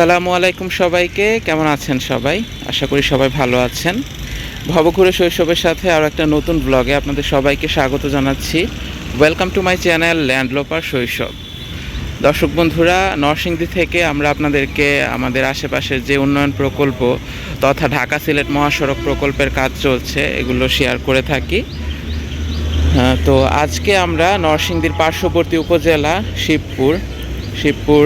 আসসালামু আলাইকুম সবাইকে। কেমন আছেন সবাই? আশা করি সবাই ভালো আছেন। ভবঘুরে শৈশবের সাথে আরও একটা নতুন ব্লগে আপনাদের সবাইকে স্বাগত জানাচ্ছি। Welcome to my channel landloper শৈশব দর্শক বন্ধুরা নরসিংদী থেকে আমরা আপনাদেরকে আমাদের আশেপাশের যে উন্নয়ন প্রকল্প তথা ঢাকা সিলেট মহাসড়ক প্রকল্পের কাজ চলছে এগুলো শেয়ার করে থাকি। হ্যাঁ, তো আজকে আমরা নরসিংদীর পার্শ্ববর্তী উপজেলা শিবপুর শিবপুর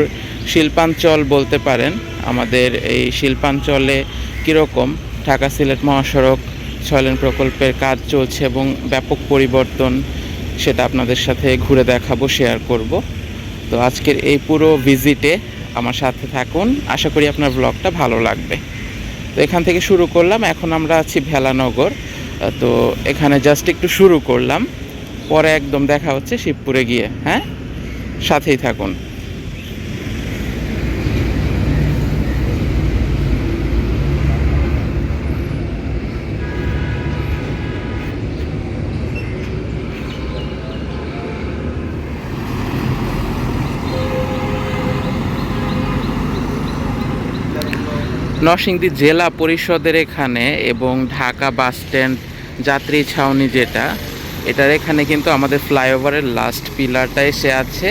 শিল্পাঞ্চল বলতে পারেন, আমাদের এই শিল্পাঞ্চলে কীরকম ঢাকা সিলেট মহাসড়ক ছয়লেন প্রকল্পের কাজ চলছে এবং ব্যাপক পরিবর্তন সেটা আপনাদের সাথে ঘুরে দেখাবো শেয়ার করব। তো আজকের এই পুরো ভিজিটে আমার সাথে থাকুন, আশা করি আপনার ব্লগটা ভালো লাগবে। তো এখান থেকে শুরু করলাম, এখন আমরা আছি ভেলানগর। তো এখানে জাস্ট একটু শুরু করলাম, পরে একদম দেখা হচ্ছে শিবপুরে গিয়ে হ্যাঁ? সাথেই থাকুন। নরসিংদী জেলা পরিষদের এখানে এবং ঢাকা বাস স্ট্যান্ড, যাত্রী ছাউনি যেটা, এটার এখানে কিন্তু আমাদের ফ্লাইওভারের লাস্ট পিলারটা এসে আছে,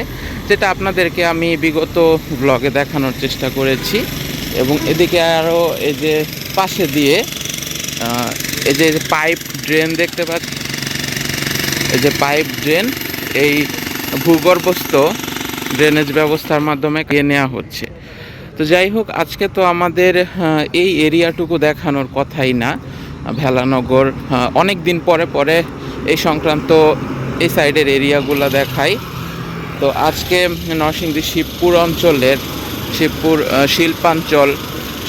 যেটা আপনাদেরকে আমি বিগত ব্লগে দেখানোর চেষ্টা করেছি। এবং এদিকে আরও এই যে পাশে দিয়ে এই যে পাইপ ড্রেন দেখতে পাচ্ছি, এই যে পাইপ ড্রেন এই ভূগর্ভস্থ ড্রেনেজ ব্যবস্থার মাধ্যমে নেওয়া হচ্ছে। তো যাই হোক, আজকে তো আমাদের এই এরিয়াটুকু দেখানোর কথাই না, ভেলানগর অনেক দিন পরে পরে এই সংক্রান্ত এই সাইডের এরিয়াগুলো দেখাই। তো আজকে নরসিংদী শিবপুর অঞ্চলের, শিবপুর শিল্পাঞ্চল,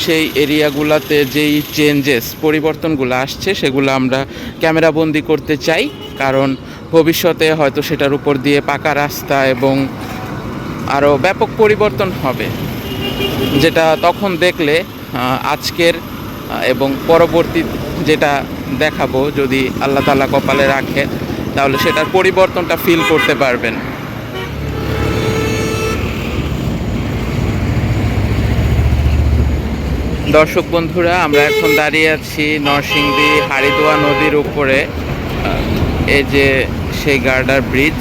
সেই এরিয়াগুলোতে যেই চেঞ্জেস পরিবর্তনগুলো আসছে, সেগুলো আমরা ক্যামেরাবন্দি করতে চাই। কারণ ভবিষ্যতে হয়তো সেটার উপর দিয়ে পাকা রাস্তা এবং আরও ব্যাপক পরিবর্তন হবে। যেটা তখন দেখলে আজকের এবং পরবর্তী যেটা দেখাবো যদি আল্লাহ তালা কপালে রাখে, তাহলে সেটার পরিবর্তনটা ফিল করতে পারবেন। দর্শক বন্ধুরা, আমরা এখন দাঁড়িয়ে আছি নরসিংদী হারিদোয়া নদীর উপরে এই যে সেই গার্ডার ব্রিজ।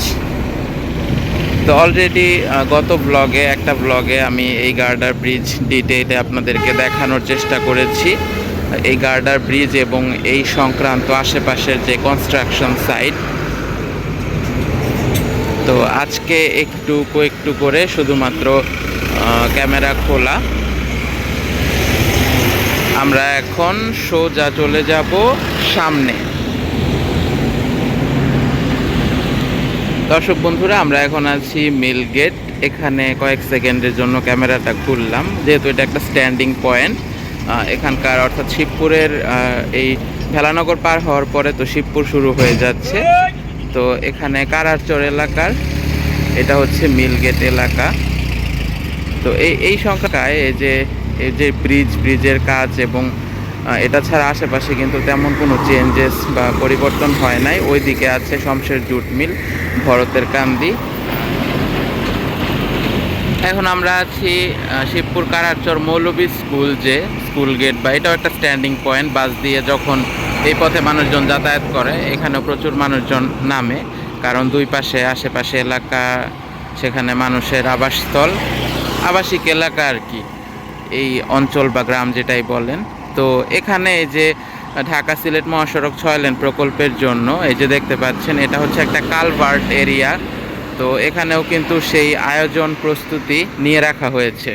তো অলরেডি গত ব্লগে একটা ব্লগে আমি এই গার্ডার ব্রিজ ডিটেইলে আপনাদেরকে দেখানোর চেষ্টা করেছি। এই গার্ডার ব্রিজ এবং এই সংক্রান্ত আশেপাশের যে কনস্ট্রাকশন সাইট তো আজকে একটু একটু করে শুধুমাত্র ক্যামেরা খোলা। আমরা এখন সোজা চলে যাব সামনে। দর্শক বন্ধুরা, আমরা এখন আছি মিল গেট। এখানে কয়েক সেকেন্ডের জন্য ক্যামেরাটা খুললাম। যেহেতু এটা একটা স্ট্যান্ডিং পয়েন্ট এখানকার অর্থাৎ শিবপুরের এই ভেলানগর পার হওয়ার পরে তো শিবপুর শুরু হয়ে যাচ্ছে। তো এখানে কারারচর এলাকার, এটা হচ্ছে মিল গেট এলাকা। তো এই এই সংখ্যাটায় এই যে এই যে ব্রিজ, ব্রিজের কাজ এবং এটা ছাড়া আশেপাশে কিন্তু তেমন কোনো চেঞ্জেস বা পরিবর্তন হয় নাই। ওইদিকে আছে শমশের জুট মিল, ভরতের কান্দি। এখন আমরা আছি শিবপুর কারারচর মৌলবী স্কুল যে, স্কুল গেট বা এটাও একটা স্ট্যান্ডিং পয়েন্ট বাস দিয়ে যখন এই পথে মানুষজন যাতায়াত করে এখানে প্রচুর মানুষজন নামে। কারণ দুই পাশে আশেপাশে এলাকা, সেখানে মানুষের আবাসস্থল, আবাসিক এলাকা আর কি। এই অঞ্চল বা গ্রাম যেটাই বলেন। তো এখানে এই যে ঢাকা সিলেট মহাসড়ক ছয় লেন প্রকল্পের জন্য এই যে দেখতে পাচ্ছেন, এটা হচ্ছে একটা কালভার্ট এরিয়া। তো এখানেও কিন্তু সেই আয়োজন প্রস্তুতি নিয়ে রাখা হয়েছে।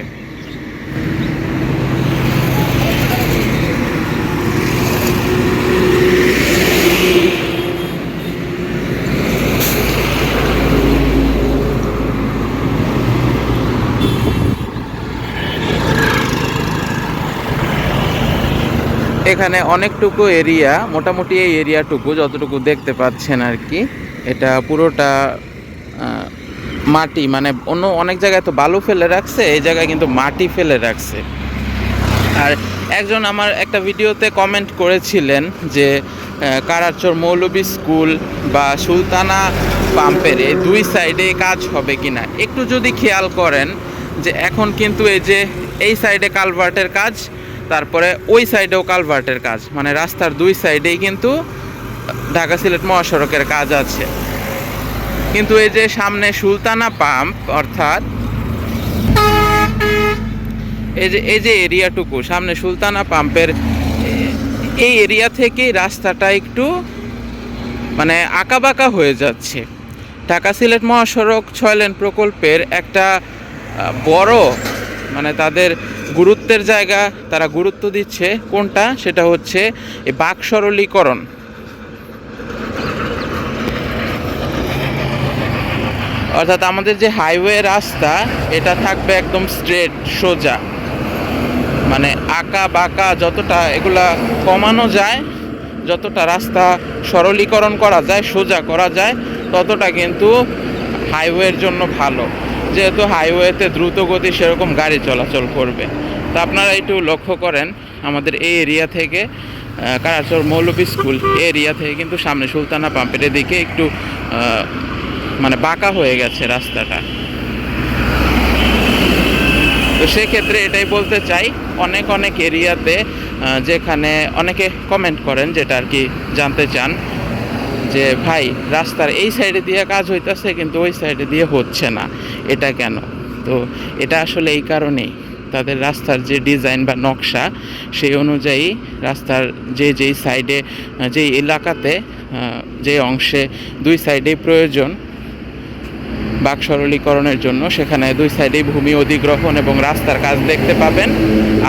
এখানে অনেকটুকু এরিয়া মোটামুটি এই এরিয়াটুকু যতটুকু দেখতে পাচ্ছেন আর কি এটা পুরোটা মাটি মানে অন্য অনেক জায়গায় তো বালু ফেলে রাখছে এই জায়গায় কিন্তু মাটি ফেলে রাখছে। আর একজন আমার একটা ভিডিওতে কমেন্ট করেছিলেন যে আহ, কারারচর মৌলবী স্কুল বা সুলতানা পাম্পের এই দুই সাইডে কাজ হবে কিনা। একটু যদি খেয়াল করেন যে এখন কিন্তু এই যে এই সাইডে কালভার্টের কাজ তারপরে ওই সাইডেও কালভার্টের কাজ। মানে রাস্তার দুই সাইডেই কিন্তু ঢাকা সিলেট মহাসড়কের কাজ আছে। কিন্তু এই যে সামনে সুলতানা পাম্প, অর্থাৎ এই যে এই যে এরিয়াটুকু, সামনে সুলতানা পাম্পের, এই এরিয়া থেকেই রাস্তাটা একটু মানে আঁকাবাঁকা হয়ে যাচ্ছে। ঢাকা সিলেট মহাসড়ক ছয় লেন প্রকল্পের একটা বড় মানে তাদের গুরুত্বের জায়গা তারা গুরুত্ব দিচ্ছে। কোনটা? সেটা হচ্ছে বাক সরলীকরণ। অর্থাৎ আমাদের যে হাইওয়ে রাস্তা, এটা থাকবে একদম স্ট্রেট, সোজা। মানে আঁকা বাঁকা যতটা এগুলা কমানো যায়, যতটা রাস্তা সরলীকরণ করা যায়, সোজা করা যায়, ততটা কিন্তু হাইওয়ের জন্য ভালো। যেহেতু হাইওয়েতে দ্রুত গতি সেরকম গাড়ি চলাচল করবে। তো আপনারা একটু লক্ষ্য করেন, আমাদের এই এরিয়া থেকে কারাচর মৌলভী স্কুল এরিয়া থেকে কিন্তু সামনে সুলতানা পাম্পের দিকে একটু মানে বাঁকা হয়ে গেছে রাস্তাটা। তো সেক্ষেত্রে এটাই বলতে চাই, অনেক অনেক এরিয়াতে যেখানে অনেকে কমেন্ট করেন যেটা আর কি জানতে চান। যে, ভাই, রাস্তার এই সাইডে দিয়ে কাজ হইতাছে, কিন্তু ওই সাইডে দিয়ে হচ্ছে না। এটা কেন? তো এটা আসলে এই কারণেই। তাদের রাস্তার যে ডিজাইন বা নকশা, সেই অনুযায়ী রাস্তার যে যেই সাইডে যেই এলাকাতে যে অংশে দুই সাইডেই প্রয়োজন বাক সরলীকরণের জন্য, সেখানে দুই সাইডেই ভূমি অধিগ্রহণ এবং রাস্তার কাজ দেখতে পাবেন।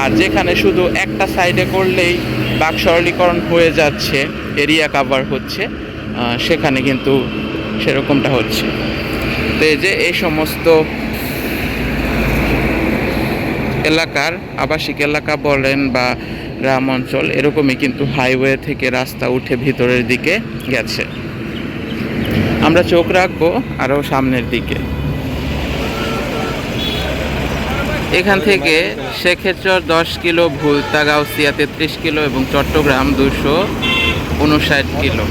আর যেখানে শুধু একটা সাইডে করলেই বাক সরলীকরণ হয়ে যাচ্ছে এরিয়া কাভার হচ্ছে। সেখানে কিন্তু সেরকমটা হচ্ছে। তো এই যে এই সমস্ত এলাকার আবাসিক এলাকা বলেন বা গ্রাম অঞ্চল, এরকমই কিন্তু হাইওয়ে থেকে রাস্তা উঠে ভিতরের দিকে গেছে। আমরা চোখ রাখব আরও সামনের দিকে। এখান থেকে সেক্ষেত্রে দশ কিলো, ভুলতা, গাউসিয়া তেত্রিশ কিলো এবং চট্টগ্রাম দুশো উনষাট কিলো।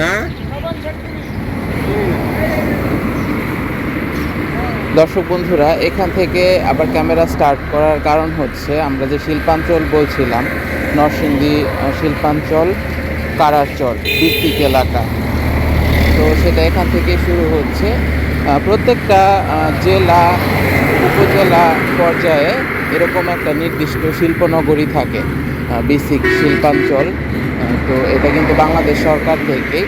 হ্যাঁ? দর্শক বন্ধুরা এখান থেকে আবার ক্যামেরা স্টার্ট করার কারণ হচ্ছে আমরা যে শিল্পাঞ্চল বলছিলাম নরসিংদী শিল্পাঞ্চল কারারচর ভিত্তিক এলাকা। তো সেটা এখান থেকে শুরু হচ্ছে। প্রত্যেকটা জেলা, উপজেলা পর্যায়ে এরকম একটা নির্দিষ্ট শিল্পনগরী থাকে বেসিক শিল্পাঞ্চল। তো এটা কিন্তু বাংলাদেশ সরকার থেকেই।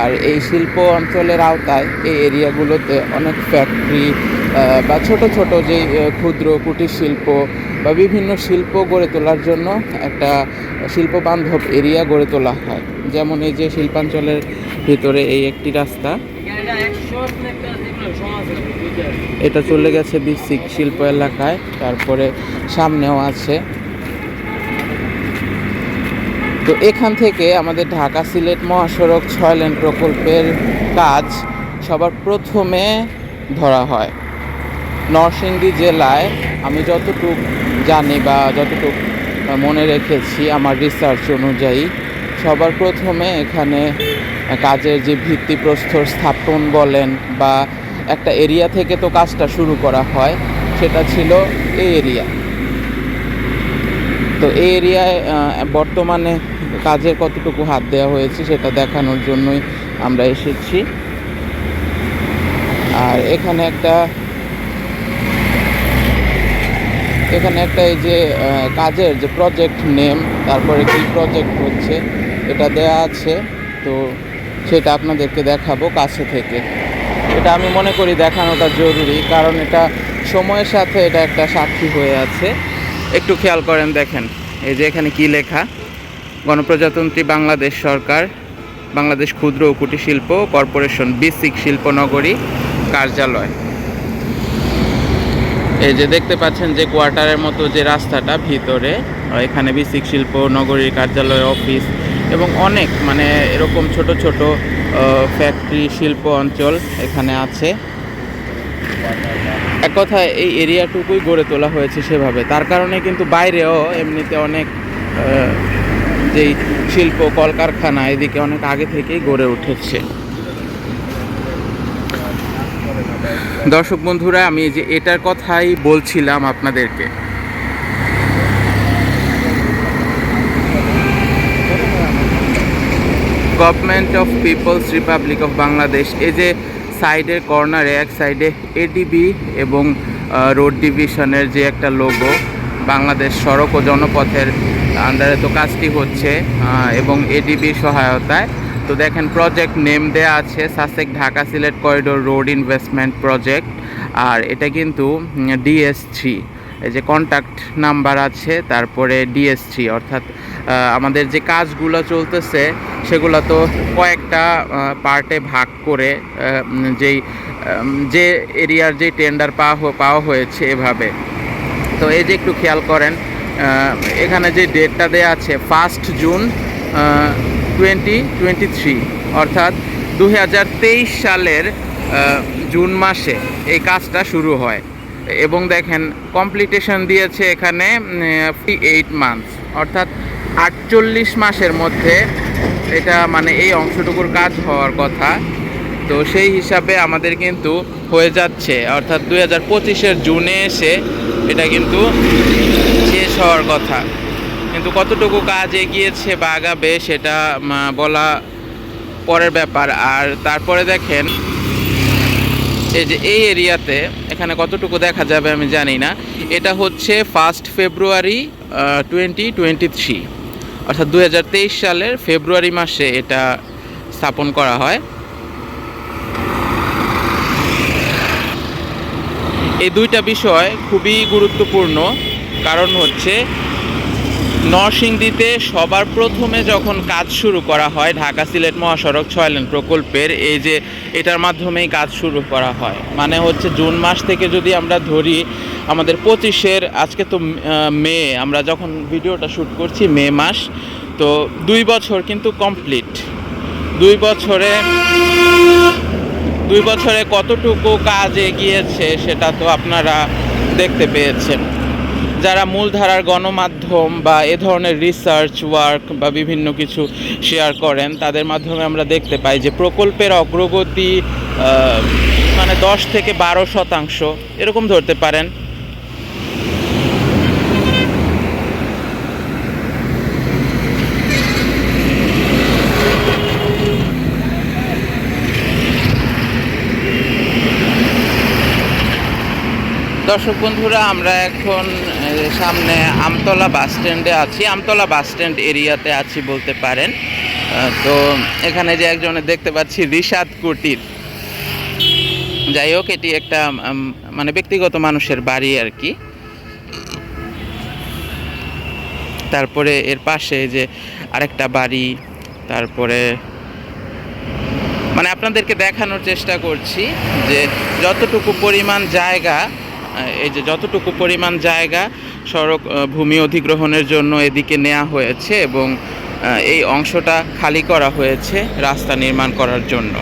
আর এই শিল্প অঞ্চলের আওতায় এই এরিয়াগুলোতে অনেক ফ্যাক্টরি বা ছোট ছোট যে ক্ষুদ্র কুটির শিল্প বা বিভিন্ন শিল্প গড়ে তোলার জন্য একটা শিল্প বান্ধব এরিয়া গড়ে তোলা হয়। যেমন এই যে শিল্পাঞ্চলের ভিতরে এই একটি রাস্তা। এটা চলে গেছে বিসিক শিল্প এলাকায়, তারপরে সামনেও আছে। তো এখান থেকে আমাদের ঢাকা সিলেট মহাসড়ক ছয় লেন প্রকল্পের কাজ সবার প্রথমে ধরা হয়। নরসিংদী জেলায় আমি যতটুকু জানি বা যতটুকু মনে রেখেছি আমার রিসার্চ অনুযায়ী, সবার প্রথমে এখানে কাজের যে ভিত্তিপ্রস্তর স্থাপন বলেন বা একটা এরিয়া থেকে তো কাজটা শুরু করা হয়, সেটা ছিল এই এরিয়া তো এই এরিয়ায় বর্তমানে কাজের কতটুকু হাত দেওয়া হয়েছে সেটা দেখানোর জন্যই আমরা এসেছি। আর এখানে একটা এখানে একটা এই যে কাজের যে প্রজেক্ট নেম তারপরে কি প্রজেক্ট হচ্ছে, এটা দেয়া আছে, তো সেটা আপনাদেরকে দেখাবো কাছে থেকে। এটা আমি মনে করি দেখানোটা জরুরি, কারণ এটা সময়ের সাথে এটা একটা সাক্ষী হয়ে আছে। একটু খেয়াল করেন, দেখেন, এই যে এখানে কি লেখা? গণপ্রজাতন্ত্রী বাংলাদেশ সরকার, বাংলাদেশ ক্ষুদ্র ও কুটির শিল্প কর্পোরেশন, বিসিক শিল্পনগরী কার্যালয়। এই যে দেখতে পাচ্ছেন যে কোয়ার্টারের মতো যে রাস্তাটা ভিতরে এখানে বিসিক শিল্প, নগরীর কার্যালয়, অফিস এবং অনেক মানে এরকম ছোট ছোট ফ্যাক্টরি শিল্প অঞ্চল এখানে আছে। এক কথায় এই এরিয়াটুকুই গড়ে তোলা হয়েছে সেভাবে। তার কারণে কিন্তু বাইরেও এমনিতে অনেক যেই শিল্প, কলকারখানা এদিকে অনেক আগে থেকেই গড়ে উঠেছে। দর্শক বন্ধুরা, আমি যে এটার কথাই বলছিলাম আপনাদেরকে। Government of people's republic of Bangladesh এই যে সাইডের কর্নারে এক সাইডে এডিবি এবং রোড ডিভিশনের যে একটা লোগো বাংলাদেশ সড়ক ও জনপথের আন্ডারে তো কাজটি হচ্ছে এবং এডিবির সহায়তায়। তো দেখেন প্রজেক্ট নেম দেয়া আছে SASEC Dhaka Sylhet corridor road investment project আর এটা কিন্তু ডিএস থ্রি এই যে কন্ট্যাক্ট নাম্বার আছে, তারপরে ডিএস থ্রি অর্থাৎ আমাদের যে কাজগুলো চলতেছে, সেগুলো তো কয়েকটা পার্টে ভাগ করে যেই যে এরিয়ার যে টেন্ডার পাওয়া পাওয়া হয়েছে এভাবে। তো এই যে একটু খেয়াল করেন এখানে যে ডেটটা দেওয়া আছে first June twenty twenty three অর্থাৎ দু হাজার তেইশ সালের জুন মাসে এই কাজটা শুরু হয়। এবং দেখেন কমপ্লিটেশন দিয়েছে এখানে এইট মান্থস অর্থাৎ আটচল্লিশ মাসের মধ্যে এটা মানে এই অংশটুকুর কাজ হওয়ার কথা। তো সেই হিসাবে আমাদের কিন্তু হয়ে যাচ্ছে, অর্থাৎ দুই হাজার পঁচিশের জুনে এসে এটা কিন্তু শেষ হওয়ার কথা। কিন্তু কতটুকু কাজ এগিয়েছে বা আগাবে সেটা বলা পরের ব্যাপার। আর তারপরে দেখেন, এই যে এই এরিয়াতে এখানে কতটুকু দেখা যাবে আমি জানি না। এটা হচ্ছে first February twenty twenty three অর্থাৎ দু হাজার তেইশ সালের ফেব্রুয়ারি মাসে এটা স্থাপন করা হয়। এই দুইটা বিষয় খুবই গুরুত্বপূর্ণ। কারণ হচ্ছে নরসিংদীতে সবার প্রথমে যখন কাজ শুরু করা হয়, ঢাকা সিলেট মহাসড়ক ছয় লেন প্রকল্পের এই যে এটার মাধ্যমেই কাজ শুরু করা হয়। মানে হচ্ছে জুন মাস থেকে যদি আমরা ধরি, আমাদের পঁচিশের, আজকে তো মে, আমরা যখন ভিডিওটা শ্যুট করছি মে মাস, তো দুই বছর কিন্তু কমপ্লিট। দুই বছরে দুই বছরে কতটুকু কাজ এগিয়েছে সেটা তো আপনারা দেখতে পেয়েছেন। যারা মূলধারার গণমাধ্যম বা এ ধরনের রিসার্চ ওয়ার্ক বা বিভিন্ন কিছু শেয়ার করেন, তাদের মাধ্যমে আমরা দেখতে পাই যে প্রকল্পের অগ্রগতি মানে দশ থেকে বারো শতাংশ, এরকম ধরতে পারেন। দর্শক বন্ধুরা, আমরা এখন সামনে আমতলা বাস স্ট্যান্ডে আছি। আমতলা বাস স্ট্যান্ড এরিয়াতে আছি বলতে পারেন। তো এখানে যে একজনের দেখতে পাচ্ছি, রিশাদ কুটির। যাই হোক, এটি একটা মানে ব্যক্তিগত মানুষের বাড়ি আর কি। তারপরে এর পাশে যে আরেকটা বাড়ি, তারপরে মানে আপনাদেরকে দেখানোর চেষ্টা করছি যে যতটুকু পরিমাণ জায়গা এই যে যতটুকু পরিমাণ জায়গা সড়ক ভূমি অধিগ্রহণের জন্য এদিকে নেওয়া হয়েছে এবং এই অংশটা খালি করা হয়েছে রাস্তা নির্মাণ করার জন্য।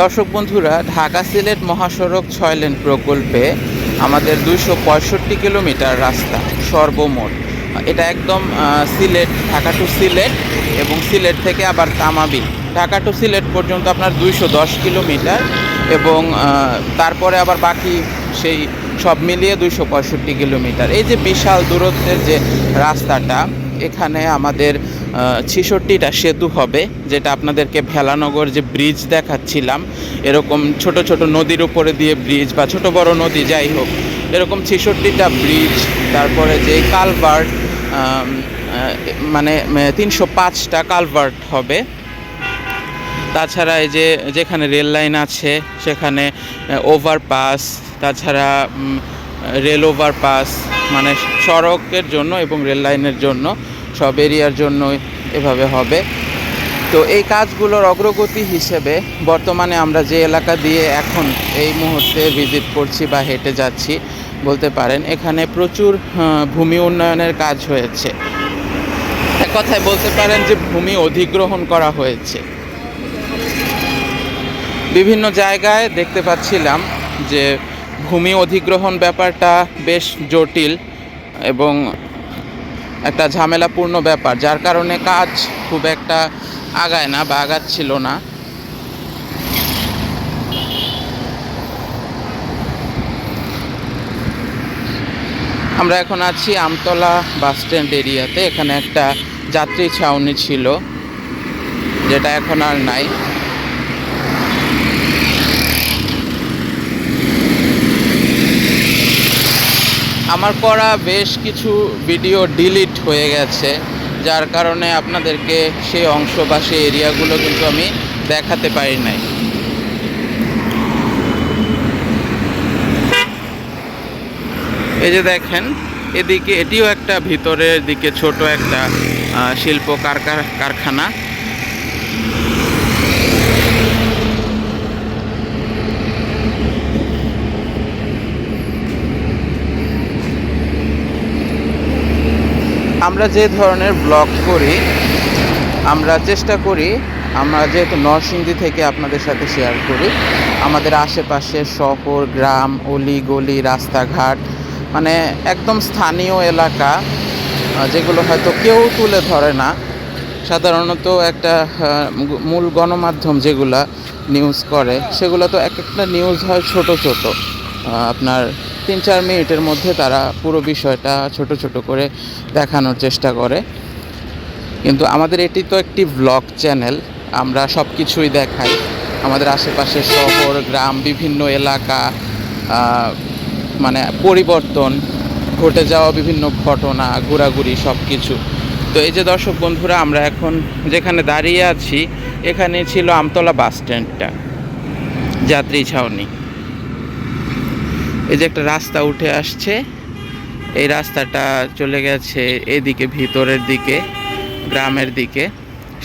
দর্শক বন্ধুরা, ঢাকা সিলেট মহাসড়ক ছয় লেন প্রকল্পে আমাদের দুইশো পঁয়ষট্টি কিলোমিটার রাস্তা, সর্বমোট। এটা একদম সিলেট, ঢাকা টু সিলেট এবং সিলেট থেকে আবার তামাবি। ঢাকা টু সিলেট পর্যন্ত আপনার দুইশো দশ কিলোমিটার এবং তারপরে আবার বাকি সেই সব মিলিয়ে দুইশো পঁয়ষট্টি কিলোমিটার। এই যে বিশাল দূরত্বের যে রাস্তাটা, এখানে আমাদের ছিষট্টিটা সেতু হবে, যেটা আপনাদেরকে ভেলানগর যে ব্রিজ দেখাচ্ছিলাম, এরকম ছোট ছোট নদীর উপরে দিয়ে ব্রিজ বা ছোট বড় নদী যাই হোক, এরকম ছেষট্টিটা ব্রিজ তারপরে যে কালভার্ট মানে তিনশো পাঁচটা কালভার্ট হবে। তাছাড়া এই যে, যেখানে রেল লাইন আছে, সেখানে ওভারপাস তাছাড়া রেল ওভারপাস মানে সড়কের জন্য এবং রেল লাইনের জন্য সব এরিয়ার জন্য এভাবে হবে। তো এই কাজগুলোর অগ্রগতি হিসেবে বর্তমানে আমরা যে এলাকা দিয়ে এখন এই মুহূর্তে ভিজিট করছি বা হেঁটে যাচ্ছি, বলতে পারেন, এখানে প্রচুর ভূমি উন্নয়নের কাজ হয়েছে। এক কথায় বলতে পারেন যে ভূমি অধিগ্রহণ করা হয়েছে। বিভিন্ন জায়গায় দেখতে পাচ্ছিলাম যে ভূমি অধিগ্রহণ ব্যাপারটা বেশ জটিল এবং একটা ঝামেলাপূর্ণ ব্যাপার, যার কারণে কাজ খুব একটা আগায় না বা আগাচ্ছিল না। আমরা এখন আছি আমতলা বাস স্ট্যান্ড এরিয়াতে, এখানে একটা যাত্রী ছাউনি ছিল, যেটা এখন আর নাই। আমার করা বেশ কিছু ভিডিও ডিলিট হয়ে গেছে, যার কারণে আপনাদেরকে সেই অংশ বা সেই এরিয়াগুলো কিন্তু আমি দেখাতে পারি নাই। এই যে দেখেন, এদিকে এটিও একটা ভিতরের দিকে ছোট একটা শিল্প কারখানা। আমরা যে ধরনের ব্লগ করি, আমরা চেষ্টা করি, আমরা যেহেতু নরসিংদী থেকে আপনাদের সাথে শেয়ার করি, আমাদের আশেপাশে শহর, গ্রাম অলি গলি রাস্তাঘাট মানে একদম স্থানীয় এলাকা যেগুলো হয়তো কেউ তুলে ধরে না। সাধারণত একটা মূল গণমাধ্যম যেগুলা নিউজ করে, সেগুলো তো এক একটা নিউজ হয় ছোট ছোট। আপনার তিন চার মিনিটের মধ্যে তারা পুরো বিষয়টা ছোট ছোট করে দেখানোর চেষ্টা করে। কিন্তু আমাদের এটি তো একটি ব্লগ চ্যানেল আমরা সব কিছুই দেখাই। আমাদের আশেপাশে শহর, গ্রাম, বিভিন্ন এলাকা মানে পরিবর্তন, ঘটে যাওয়া বিভিন্ন ঘটনা, ঘোরাঘুরি সব কিছু তো এই যে দর্শক বন্ধুরা, আমরা এখন যেখানে দাঁড়িয়ে আছি, এখানে ছিল আমতলা বাস স্ট্যান্ডটা, যাত্রী ছাউনি। এই যে একটা রাস্তা উঠে আসছে। এই রাস্তাটা চলে গেছে এদিকে, ভিতরের দিকে, গ্রামের দিকে।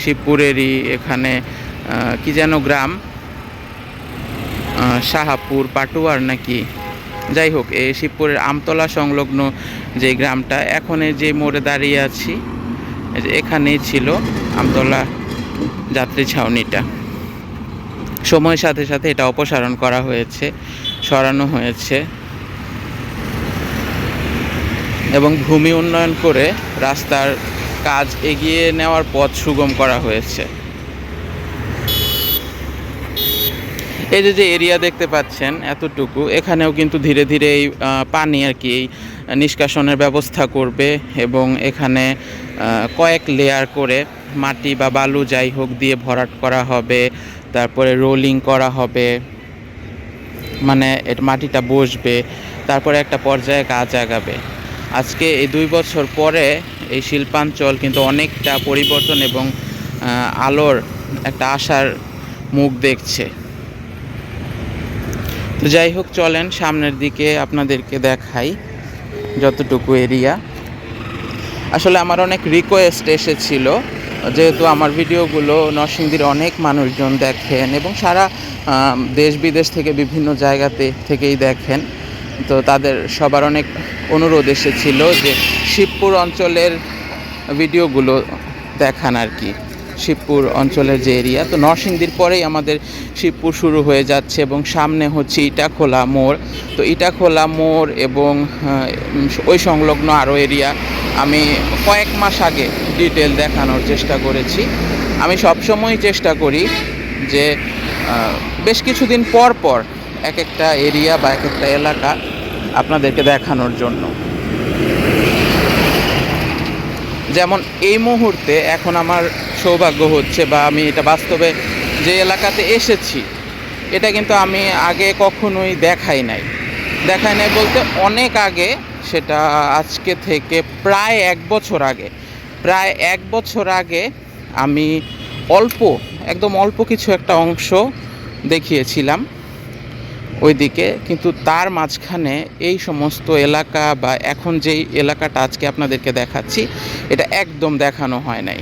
শিবপুরেরই এখানে কি যেন গ্রাম? শাহাপুর, পাটুয়ার নাকি? যাই হোক, এই শিবপুরের আমতলা সংলগ্ন যে গ্রামটা, এখন যে মোড়ে দাঁড়িয়ে আছি এখানেই ছিল আমতলা যাত্রী ছাউনিটা। সময়ের সাথে সাথে এটা অপসারণ করা হয়েছে। সরানো হয়েছে এবং ভূমি উন্নয়ন করে রাস্তার কাজ এগিয়ে নেওয়ার পথ সুগম করা হয়েছে। এই যে যে এরিয়া দেখতে পাচ্ছেন এতটুকু, এখানেও কিন্তু ধীরে ধীরে এই পানি আর কি নিষ্কাশনের ব্যবস্থা করবে এবং এখানে কয়েক লেয়ার করে মাটি বা বালু যাই হোক দিয়ে ভরাট করা হবে, তারপরে রোলিং করা হবে। মানে এর মাটিটা বসবে, তারপরে একটা পর্যায়ে গাছ আগাবে। আজকে এই দুই বছর পরে এই শিল্পাঞ্চল কিন্তু অনেকটা পরিবর্তন এবং আলোর একটা আশার মুখ দেখছে। তো যাই হোক, চলেন সামনের দিকে আপনাদেরকে দেখাই যতটুকু এরিয়া। আসলে আমার অনেক রিকোয়েস্ট এসেছিল। যেহেতু আমার ভিডিওগুলো নরসিংদীর অনেক মানুষজন দেখেন এবং সারা দেশ বিদেশ থেকে বিভিন্ন জায়গাতে থেকেই দেখেন। তো তাদের সবার অনেক অনুরোধ এসেছিল যে শিবপুর অঞ্চলের ভিডিওগুলো দেখান আর কি, শিবপুর অঞ্চলের যে এরিয়া। তো নরসিংদীর পরেই আমাদের শিবপুর শুরু হয়ে যাচ্ছে এবং সামনে হচ্ছে ইটাখোলা মোড়। তো ইটাখোলা মোড় এবং ওই সংলগ্ন আরও এরিয়া আমি কয়েক মাস আগে ডিটেল দেখানোর চেষ্টা করেছি। আমি সবসময় চেষ্টা করি যে বেশ কিছুদিন পর পর এক একটা এরিয়া বা এক একটা এলাকা আপনাদেরকে দেখানোর জন্য। যেমন এই মুহূর্তে এখন আমার সৌভাগ্য হচ্ছে বা আমি এটা বাস্তবে যে এলাকাতে এসেছি, এটা কিন্তু আমি আগে কখনোই দেখাই নাই। দেখাই নাই বলতে অনেক আগে সেটা আজকে থেকে প্রায় এক বছর আগে। প্রায় এক বছর আগে আমি অল্প, একদম অল্প কিছু একটা অংশ দেখিয়েছিলাম ওইদিকে, কিন্তু তার মাঝখানে এই সমস্ত এলাকা বা এখন যেই এলাকাটা আজকে আপনাদেরকে দেখাচ্ছি, এটা একদম দেখানো হয় নাই।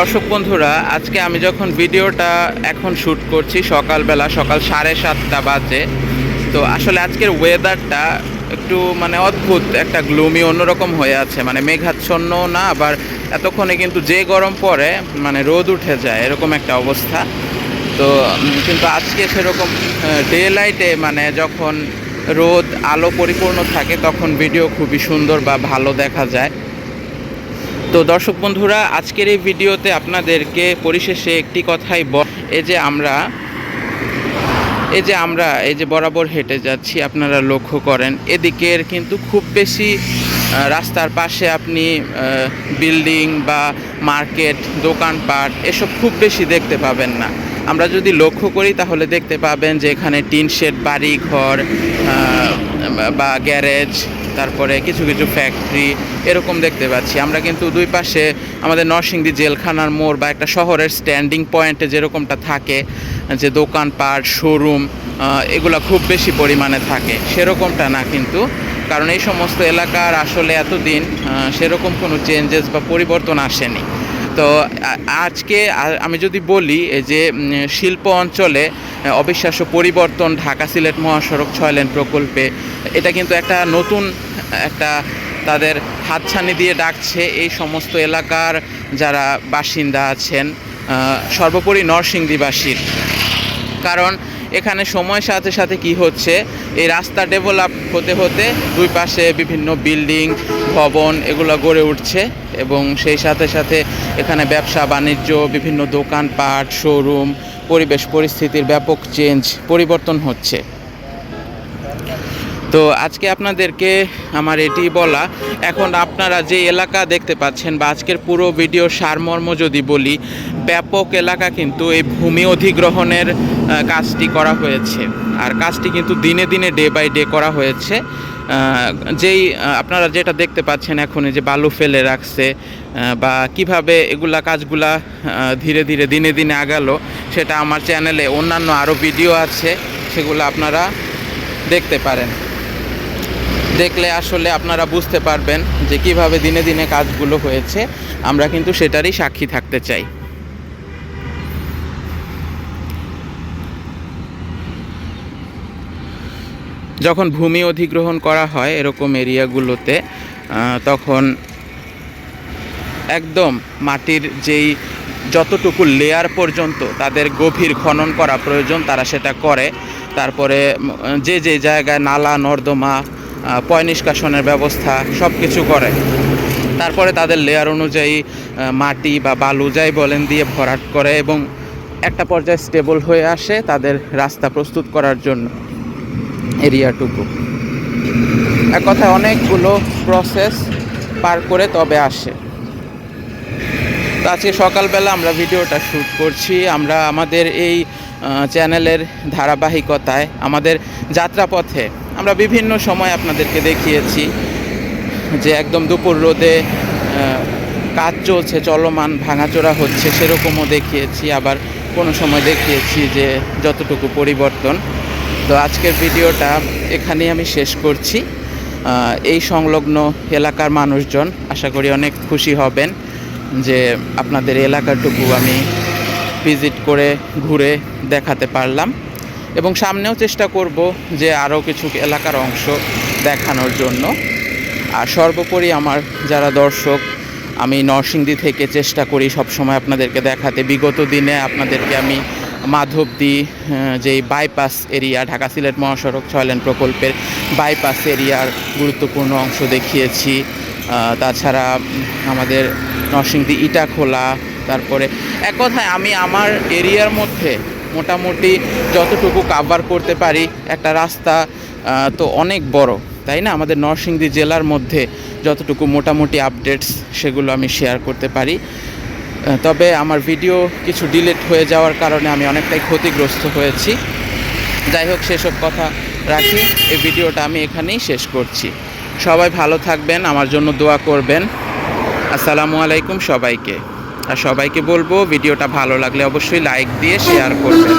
দর্শক বন্ধুরা, আজকে আমি যখন ভিডিওটা এখন শ্যুট করছি, সকালবেলা, সকাল সাড়ে সাতটা বাজে, তো আসলে আজকের ওয়েদারটা একটু মানে অদ্ভুত, একটা গ্লুমি অন্যরকম হয়ে আছে। মানে মেঘাচ্ছন্ন না, আবার এতক্ষণে কিন্তু যে গরম পড়ে মানে রোদ উঠে যায়, এরকম একটা অবস্থা। তো কিন্তু আজকে সেরকম ডে লাইটে মানে যখন রোদ, আলো পরিপূর্ণ থাকে, তখন ভিডিও খুবই সুন্দর বা ভালো দেখা যায়। তো দর্শক বন্ধুরা, আজকের এই ভিডিওতে আপনাদেরকে পরিশেষে একটি কথাই এই যে আমরা, এই যে আমরা, এই যে বরাবর হেঁটে যাচ্ছি, আপনারা লক্ষ্য করেন, এদিকের কিন্তু খুব বেশি রাস্তার পাশে আপনি বিল্ডিং বা মার্কেট, দোকানপাট, এসব খুব বেশি দেখতে পাবেন না। আমরা যদি লক্ষ্য করি, তাহলে দেখতে পাবেন যে এখানে টিন শেড বাড়ি ঘর বা গ্যারেজ, তারপরে কিছু কিছু ফ্যাক্টরি এরকম দেখতে পাচ্ছি। আমরা কিন্তু দুই পাশে আমাদের নরসিংদী জেলখানার মোড় বা একটা শহরের স্ট্যান্ডিং পয়েন্টে যেরকমটা থাকে, যে দোকানপাট শোরুম এগুলো খুব বেশি পরিমাণে থাকে। সেরকমটা না কিন্তু, কারণ এই সমস্ত এলাকার আসলে এতদিন সেরকম কোনো চেঞ্জেস বা পরিবর্তন আসেনি। তো আজকে আমি যদি বলি যে শিল্প অঞ্চলে অবিশ্বাস্য পরিবর্তন ঢাকা সিলেট মহাসড়ক ছয় লেন প্রকল্পে, এটা কিন্তু একটা নতুন, একটা তাদের হাতছানি দিয়ে ডাকছে এই সমস্ত এলাকার যারা বাসিন্দা আছেন সর্বোপরি নরসিংদীবাসীর। কারণ এখানে সময়ের সাথে সাথে কি হচ্ছে? এই রাস্তা ডেভেলপ হতে হতে দুই পাশে বিভিন্ন বিল্ডিং ভবন এগুলো গড়ে উঠছে এবং সেই সাথে সাথে এখানে ব্যবসা, বাণিজ্য, বিভিন্ন দোকানপাট শোরুম পরিবেশ পরিস্থিতির ব্যাপক চেঞ্জ পরিবর্তন হচ্ছে। তো আজকে আপনাদেরকে আমার এটি বলা, এখন আপনারা যে এলাকা দেখতে পাচ্ছেন বা আজকের পুরো ভিডিও সারমর্ম যদি বলি ব্যাপক এলাকা কিন্তু এই ভূমি অধিগ্রহণের কাজটি করা হয়েছে। আর কাজটি কিন্তু দিনে দিনে ডে বাই ডে করা হয়েছে। যেই আপনারা যেটা দেখতে পাচ্ছেন এখন যে বালু ফেলে রাখছে বা কীভাবে এগুলা কাজগুলা ধীরে ধীরে দিনে দিনে আগালো, সেটা আমার চ্যানেলে অন্যান্য আরও ভিডিও আছে, সেগুলো আপনারা দেখতে পারেন। দেখলে আসলে আপনারা বুঝতে পারবেন যে কীভাবে দিনে দিনে কাজগুলো হয়েছে, আমরা কিন্তু সেটারই সাক্ষী থাকতে চাই। যখন ভূমি অধিগ্রহণ করা হয় এরকম এরিয়াগুলোতে তখন একদম মাটির যেই যতটুকু লেয়ার পর্যন্ত তাদের গভীর খনন করা প্রয়োজন, তারা সেটা করে। তারপরে যে যে জায়গায় নালা, নর্দমা পয় নিষ্কাশনের ব্যবস্থা সব কিছু করে। তারপরে তাদের লেয়ার অনুযায়ী মাটি বা বালু যাই বলেন দিয়ে ভরাট করে এবং একটা পর্যায়ে স্টেবল হয়ে আসে তাদের রাস্তা প্রস্তুত করার জন্য। এরিয়াটুকু। এক কথায় অনেকগুলো প্রসেস পার করে তবে আসে। তো আজকে সকালবেলা আমরা ভিডিওটা শ্যুট করছি। আমরা আমাদের এই চ্যানেলের ধারাবাহিকতায়, আমাদের যাত্রাপথে আমরা বিভিন্ন সময় আপনাদেরকে দেখিয়েছি যে একদম দুপুর রোদে কাজ চলছে, চলমান, ভাঙাচোরা হচ্ছে, সেরকমও দেখিয়েছি। আবার কোনো সময় দেখিয়েছি যে যতটুকু পরিবর্তন তো আজকের ভিডিওটা এখানেই আমি শেষ করছি। এই সংলগ্ন এলাকার মানুষজন আশা করি অনেক খুশি হবেন যে আপনাদের এলাকাটুকু আমি ভিজিট করে ঘুরে দেখাতে পারলাম এবং সামনেও চেষ্টা করব যে আরও কিছু এলাকার অংশ দেখানোর জন্য। আর সর্বোপরি আমার যারা দর্শক, আমি নরসিংদী থেকে চেষ্টা করি সবসময় আপনাদেরকে দেখাতে। বিগত দিনে আপনাদেরকে আমি মাধবদী যেই বাইপাস এরিয়া ঢাকা সিলেট মহাসড়ক ছয় লেন প্রকল্পের বাইপাস এরিয়ার গুরুত্বপূর্ণ অংশ দেখিয়েছি। তাছাড়া আমাদের নরসিংদী ইটাখোলা তারপরে এক কথায় আমি আমার এরিয়ার মধ্যে মোটামুটি যতটুকু কাভার করতে পারি, একটা রাস্তা তো অনেক বড়, তাই না? আমাদের নরসিংদী জেলার মধ্যে যতটুকু মোটামুটি আপডেটস সেগুলো আমি শেয়ার করতে পারি। তবে আমার ভিডিও কিছু ডিলেট হয়ে যাওয়ার কারণে আমি অনেকটাই ক্ষতিগ্রস্ত হয়েছি। যাই হোক, সেসব কথা রাখি। এই ভিডিওটা আমি এখানেই শেষ করছি। সবাই ভালো থাকবেন, আমার জন্য দোয়া করবেন। আসসালামু আলাইকুম সবাইকে। আর সবাইকে বলব, ভিডিওটা ভালো লাগলে অবশ্যই লাইক দিয়ে শেয়ার করবেন।